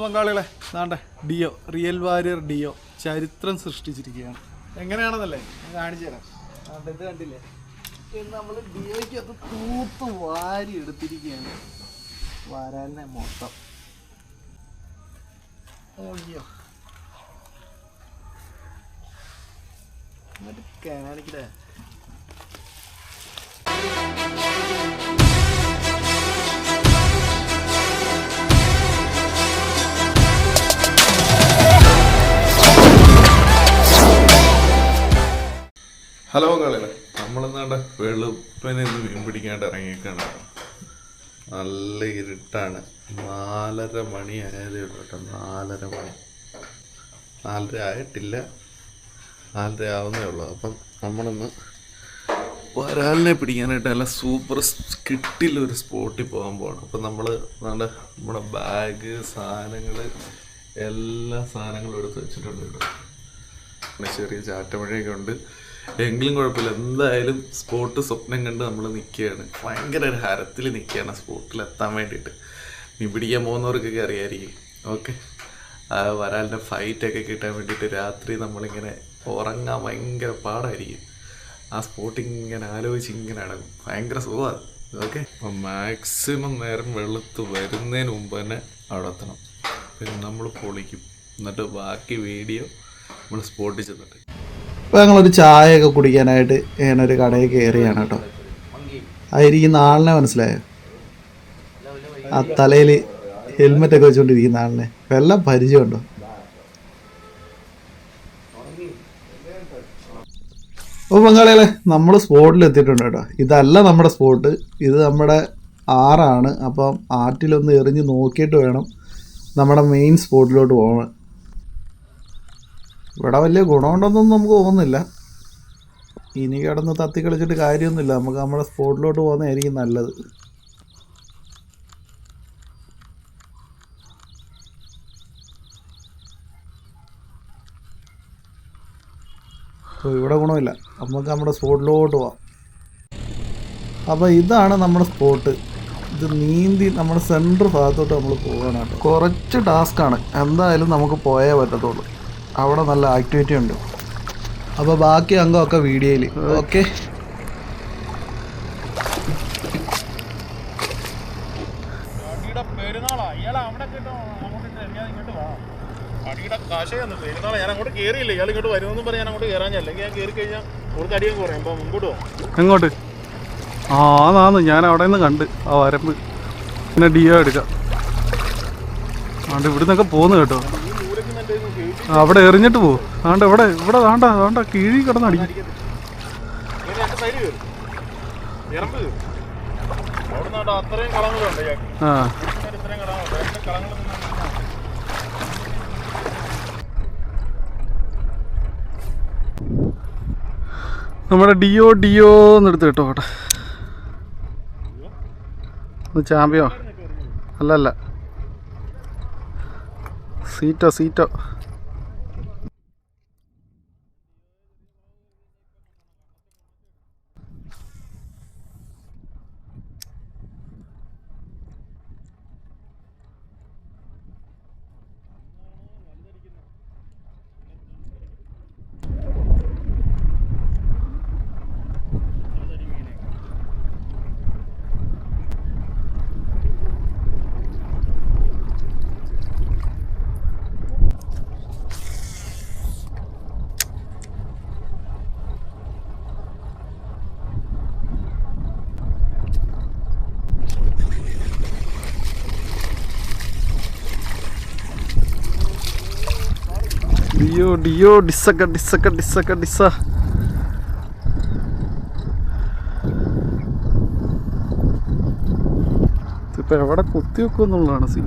പങ്കാളികളെ നാണ്ട deo real warrior deo ചരിത്രം സൃഷ്ടിച്ചിരിക്കുകയാണ്. എങ്ങനെയാണെന്നല്ലേ? കാണിച്ചു തരാം. ഇത് കണ്ടില്ലേ? നമ്മൾ ഡിയോയ്ക്ക് അത് തൂത്ത് വാരി എടുത്തിരിക്കുകയാണ്. വരാലിനെ മൊത്തം. അയ്യോ എന്നിട്ട് ഹലോ കളികളെ നമ്മളെന്നാണ്ട് വെളുപ്പിനെ ഇന്ന് മീൻ പിടിക്കാണ്ട് ഇറങ്ങിയേക്കാണ് നല്ല ഇരുട്ടാണ്. നാലര മണി ആയതേ ഉള്ളൂ കേട്ടോ. നാലര മണി. നാലര ആയിട്ടില്ല. നാലര ആവുന്നേ ഉള്ളൂ. അപ്പം നമ്മളിന്ന് വരാലിനെ പിടിക്കാനായിട്ട് നല്ല സൂപ്പർ കിട്ടിലൊരു ഒരു സ്പോട്ടിൽ പോകാൻ പോകണം അപ്പം നമ്മൾ നമ്മുടെ നമ്മുടെ ബാഗ് സാധനങ്ങൾ എല്ലാ സാധനങ്ങളും എടുത്ത് വെച്ചിട്ടുണ്ട് കേട്ടോ. പിന്നെ ചെറിയ ചാറ്റമഴയൊക്കെ ഉണ്ട്. എങ്കിലും കുഴപ്പമില്ല. എന്തായാലും സ്പോട്ട് സ്വപ്നം കണ്ട് നമ്മൾ നിൽക്കുകയാണ് ഭയങ്കര ഒരു ഹരത്തിൽ നിൽക്കുകയാണ് സ്പോട്ടിൽ എത്താൻ വേണ്ടിയിട്ട്. മീൻ പിടിക്കാൻ പോകുന്നവർക്കൊക്കെ അറിയായിരിക്കും. ഓക്കെ. വരാലിന്റെ ഫൈറ്റൊക്കെ കിട്ടാൻ വേണ്ടിയിട്ട് രാത്രി നമ്മളിങ്ങനെ ഉറങ്ങാൻ ഭയങ്കര പാടായിരിക്കും. ആ സ്പോട്ട് ഇങ്ങനെ ആലോചിച്ച് ഇങ്ങനെ അടങ്ങും ഭയങ്കര സുഖമാണ് ഓക്കെ. അപ്പം മാക്സിമം നേരം വെളുത്ത് വരുന്നതിന് മുമ്പ് തന്നെ അവിടെ എത്തണം. പിന്നെ നമ്മൾ പൊളിക്കും. എന്നിട്ട് ബാക്കി വീഡിയോ നമ്മൾ സ്പോട്ടിൽ ചെന്നിട്ട്. ഇപ്പോൾ ഞങ്ങളൊരു ചായയൊക്കെ കുടിക്കാനായിട്ട് ഇങ്ങനെ ഒരു കടയിൽ കയറിയാണ് കേട്ടോ. ആയിരിക്കുന്ന ആളിനെ മനസ്സിലായോ? ആ തലയിൽ ഹെൽമെറ്റ് ഒക്കെ വെച്ചുകൊണ്ടിരിക്കുന്ന ആളിനെ. വല്ല പരിചയമുണ്ടോ ഓ പങ്കാളികളെ നമ്മൾ സ്പോട്ടിൽ എത്തിയിട്ടുണ്ട് കേട്ടോ. ഇതല്ല നമ്മുടെ സ്പോട്ട് ഇത് നമ്മുടെ ആറാണ് അപ്പം ആറ്റിലൊന്ന് എറിഞ്ഞ് നോക്കിയിട്ട് വേണം നമ്മുടെ മെയിൻ സ്പോട്ടിലോട്ട് പോകാൻ ഇവിടെ വലിയ ഗുണമുണ്ടെന്നൊന്നും നമുക്ക് തോന്നുന്നില്ല. ഇനി കിടന്ന് തത്തി കളിച്ചിട്ട് കാര്യമൊന്നുമില്ല. നമുക്ക് നമ്മുടെ സ്പോട്ടിലോട്ട് പോകുന്നതായിരിക്കും നല്ലത്. ഇവിടെ ഗുണമില്ല. നമുക്ക് നമ്മുടെ സ്പോട്ടിലോട്ട് പോവാം. അപ്പോൾ ഇതാണ് നമ്മുടെ സ്പോട്ട്. ഇത് നീന്തി നമ്മുടെ സെന്റർ ഭാഗത്തോട്ട് നമ്മൾ പോകാനാണ് കുറച്ച് ടാസ്ക്കാണ്. എന്തായാലും നമുക്ക് പോയേ പറ്റത്തുള്ളൂ. അവിടെ നല്ല ആക്ടിവിറ്റി ഉണ്ട്. അപ്പോൾ ബാക്കി അംഗമൊക്കെ വീഡിയോയിൽ. ഓക്കെ എങ്ങോട്ട്? ആ നാന്ന് ഞാൻ അവിടെ നിന്ന് കണ്ട് ആ വരമ്പ് പിന്നെ ഡിയോ എടുക്കാം. അതുകൊണ്ട് ഇവിടുന്നൊക്കെ പോന്നു കേട്ടോ. അവിടെ എറിഞ്ഞിട്ട് പോകും ആണ്ട് ഇവിടെ ഇവിടെ വേണ്ട വേണ്ട കിഴി കിടന്നടി. നമ്മുടെ ഡിയോ ഡിയോ എന്നെടുത്ത് കേട്ടോ അവിടെ. ചാമ്പ്യോ അല്ലല്ല അല്ല. സീറ്റോ സീറ്റോ. ഡിയോ ഡിയോ ഡിസക്ക ഡിസക്ക ഡിസക്ക ഡിസ ഇപ്പൊ എവിടെ കുത്തി വെക്കുന്നുള്ളതാണ് സീ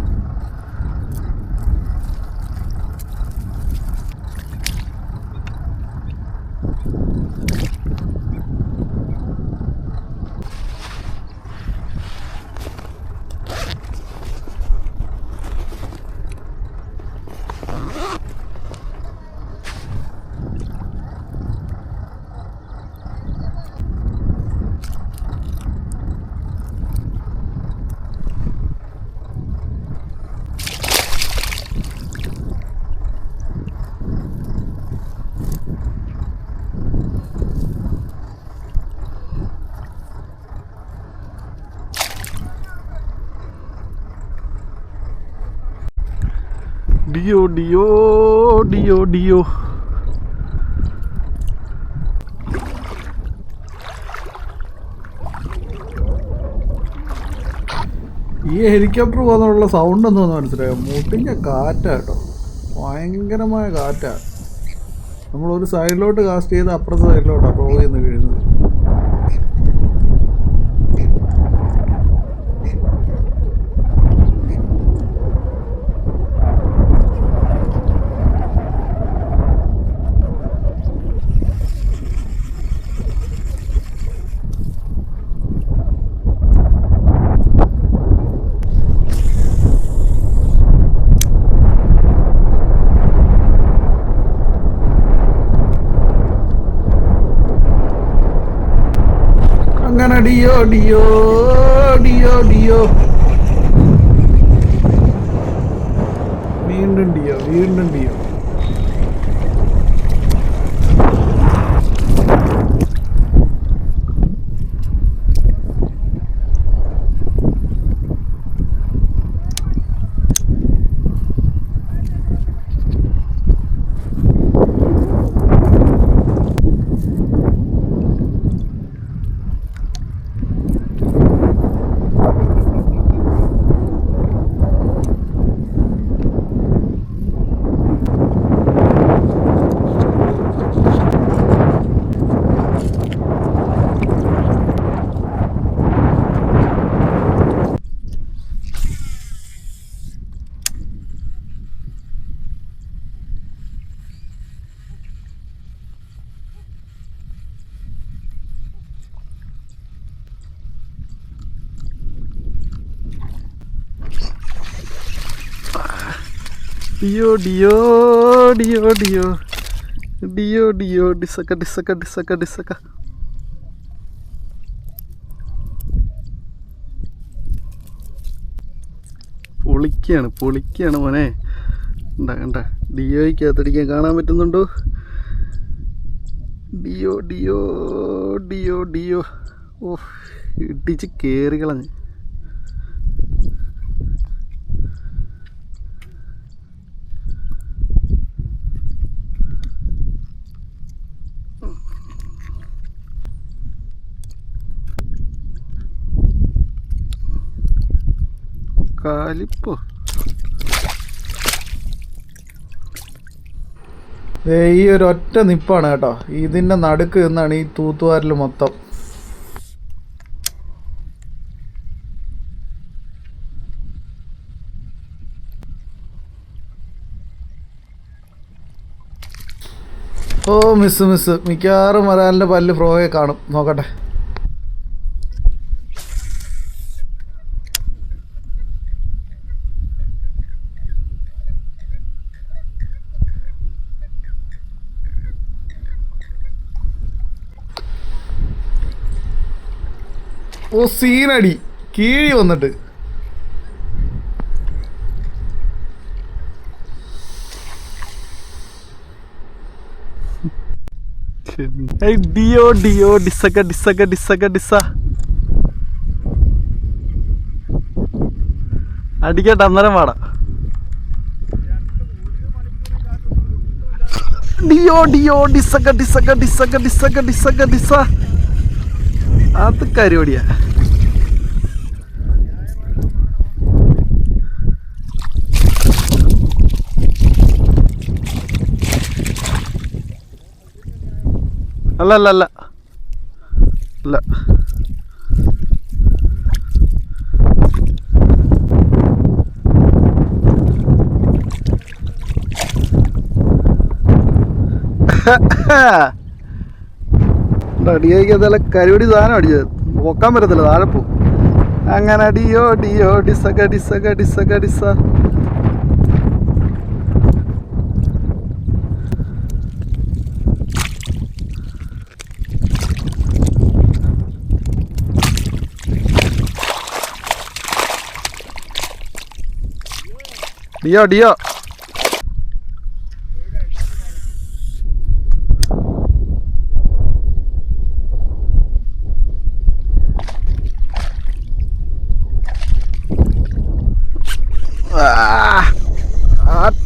ഡിയോ ഡിയോ ഡിയോ ഡിയോ ഈ ഹെലികോപ്റ്റർ പോകുന്നുള്ള സൗണ്ട് എന്തോന്ന് മനസ്സിലായോ? മുട്ടിഞ്ഞ കാറ്റാട്ടോ ഭയങ്കരമായ കാറ്റാ. നമ്മൾ ഒരു സൈഡിലോട്ട് കാസ്റ്റ് ചെയ്ത് അപ്പുറത്തെ സൈഡിലോട്ടാണ് പോയി നിന്ന് വീഴുന്നത്. അങ്ങനെ ഡിയോ ഡിയോ ഡിയോ ഡിയോ വീണ്ടും ഡിയോ വീണ്ടും ഡിയോ ഡിയോ ഡിയോ ഡിയോ ഡിയോ. ഡിയോ ഡിയോ. ഡിസക്ക ഡിസക്ക ഡിസക്ക ഡിസക്ക. പൊളിക്കാണ് പൊളിക്കാണ് മോനെ. കണ്ട കണ്ട. ഡിയോയ്ക്കകത്തടിക്കാൻ കാണാൻ പറ്റുന്നുണ്ടോ? ഡിയോ ഡിയോ ഡിയോ ഡിയോ. ഓ ഇടിച്ച് കയറി കളഞ്ഞ്. കാലിപ്പോ. ഈ ഒരു ഒറ്റ നിപ്പാണ് കേട്ടോ. ഇതിന്റെ നടുക്ക് എന്നാണ് ഈ തൂത്തുവാരൽ മൊത്തം. ഓ മിസ് മിസ് മിക്കവാറും വരാലിന്റെ പല്ല് ഫ്രോയെ കാണും. നോക്കട്ടെ. ഓ സീനടി. കീഴി വന്നിട്ട്. ഡിയോ ഡിയോ അന്നേരം പാടാ ഡിയോ ഡിയോ ഡിസക്ക ഡിസക്ക ഡിസക്ക ഡിസക്ക ഡിസക്ക ഡിസ. അത് കരിപടിയാ അല്ല അല്ല അല്ല. അല്ല. അടിയായിക്ക് അതല്ല കരുവടി സാധനം അടിച്ചത്. പൊക്കാൻ പറ്റത്തില്ല താഴെ പോ. അങ്ങനെ അടിയോ ഡിയോ ഡിസക ഡിസക ഡിസക ഡിസ ഡിയോ ഡിയോ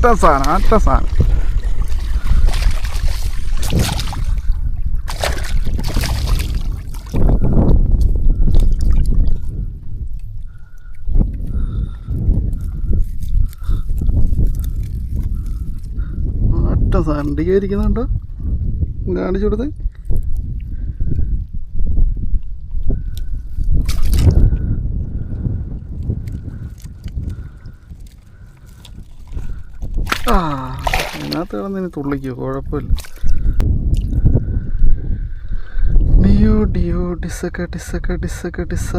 ആ, ആ അറ്റ സാധനം. അറ്റ സാധനം സാധനം ഇരിക്കുന്നുണ്ടോ? കാണിച്ചു കൊടുത്ത് ആ അതിനകത്ത് കിടന്ന് തുള്ളിക്കോ? കുഴപ്പമില്ല. ഡിയോ ഡിയോ ഡിസക്ക ഡിസക്ക ഡിസക്ക ഡിസ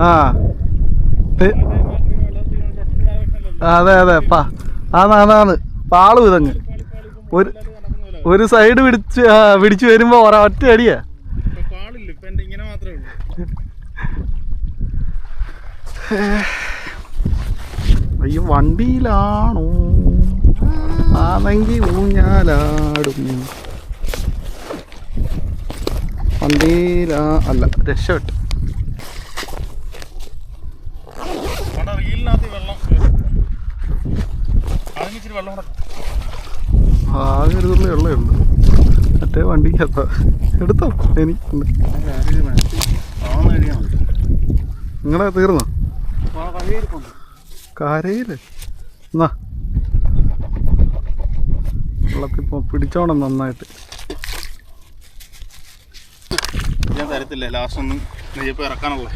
ആ ഏ, അതെ അതെ പാ. ആണാണ് പാൾ വിതങ്ങ്. ഒരു ഒരു സൈഡ് പിടിച്ച് പിടിച്ചു വരുമ്പോ ഒറ്റ അടിയാ. അയ്യോ വണ്ടിയിലാണോ? ആണെങ്കിൽ ഊഞ്ഞാലാടും. വണ്ടിയിലാ അല്ല രക്ഷപ്പെട്ടു. ആകെ ഒരു തുള്ളി വെള്ളമുണ്ട് ഉള്ളൂ. മറ്റേ വണ്ടിക്കകത്ത. എടുത്തോ. എനിക്ക് നിങ്ങളെ തീർന്നോ കരയിൽ. എന്നാ. വെള്ളത്തിൽ പോ പിടിച്ചോണം നന്നായിട്ട്. ഞാൻ തരത്തില്ല. ലാസ്റ്റ് ഒന്ന് നെയ്യപ്പ് ഇറക്കാനുള്ള.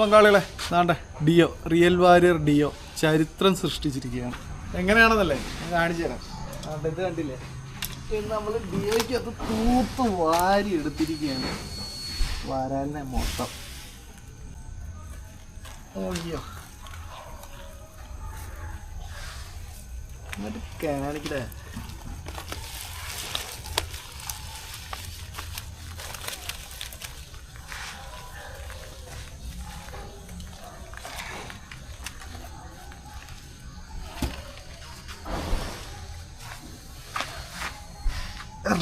പങ്കാളികളെ ദാണ്ട ഡിയോ. Real warrior deo. ചരിത്രം സൃഷ്ടിച്ചിരിക്കുകയാണ്. എങ്ങനെയാണെന്നല്ലേ? കാണിച്ചു തരാം. ഇത് കണ്ടില്ലേ? നമ്മൾ ഡിയോയ്ക്ക് അത് തൂത്ത് വാരി എടുത്തിരിക്കുകയാണ്. വരാലിനെ മൊത്തം. അയ്യോ. എന്നിട്ട് കാണിക്കടേ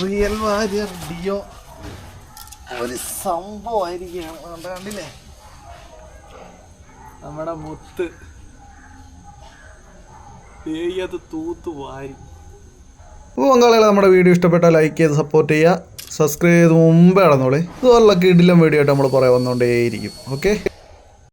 റിയൽ വാരിയർ ഡിയോ. ഒരു സംഭവമായിരിക്കും. അതുകൊണ്ട് കണ്ടില്ലേ? നമ്മുടെ മുത്ത്. അത് തൂത്ത് വാരി. അപ്പോൾ പങ്കാളികളെ നമ്മുടെ വീഡിയോ ഇഷ്ടപ്പെട്ടാൽ ലൈക്ക് ചെയ്ത് സപ്പോർട്ട് ചെയ്യുക. സബ്സ്ക്രൈബ് ചെയ്ത് മുമ്പേ നടന്നോളെ. ഇതുപോലുള്ള കിടിലം വീഡിയോ ആയിട്ട് നമ്മൾ പറയാൻ വന്നുകൊണ്ടേയിരിക്കും. ഓക്കെ